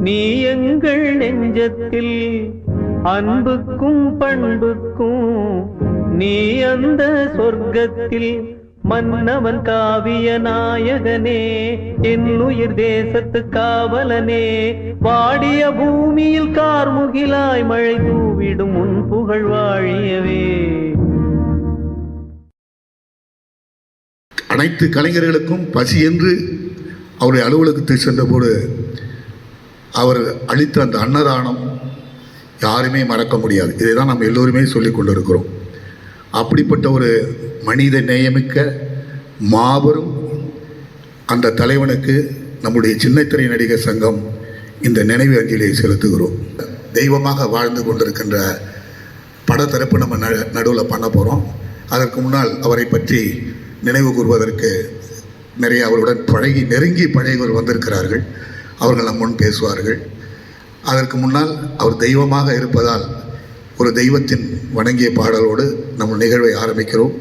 நீ எங்கள் நெஞ்சத்தில் அன்புக்கும் பண்புக்கும் நீ அந்த சொர்க்கத்தில் மன்னவன் காவிய நாயகனே என் உயிர் தேசத்து காவலனே. வாடிய பூமியில் கார்முகிலாய் மழை தூவிடும் உன் புகழ் வாழியவே. அனைத்து கலைஞர்களுக்கும் பசி என்று அவருடைய அலுவலகத்துக்கு சென்றபோது அவர் அளித்த அந்த அன்னதானம் யாருமே மறக்க முடியாது. இதை தான் நம்ம எல்லோருமே சொல்லிக் கொண்டிருக்கிறோம். அப்படிப்பட்ட ஒரு மனித நேயமிக்க மாபெரும் அந்த தலைவனுக்கு நம்முடைய சின்னத்திரை நடிகர் சங்கம் இந்த நினைவு அஞ்சலியை செலுத்துகிறோம். தெய்வமாக வாழ்ந்து கொண்டிருக்கின்ற படத்தரப்பு நம்ம ந நடுவில் பண்ண போகிறோம் அதற்கு முன்னால் அவரை பற்றி நினைவு கூறுவதற்கு நிறைய அவருடன் பழகி நெருங்கி பழகியவர் வந்திருக்கிறார்கள். அவர்கள் நம் முன் பேசுவார்கள். அதற்கு முன்னால் அவர் தெய்வமாக இருப்பதால் ஒரு தெய்வத்தின் வணங்கிய பாடலோடு நம்ம நிகழ்வை ஆரம்பிக்கிறோம்.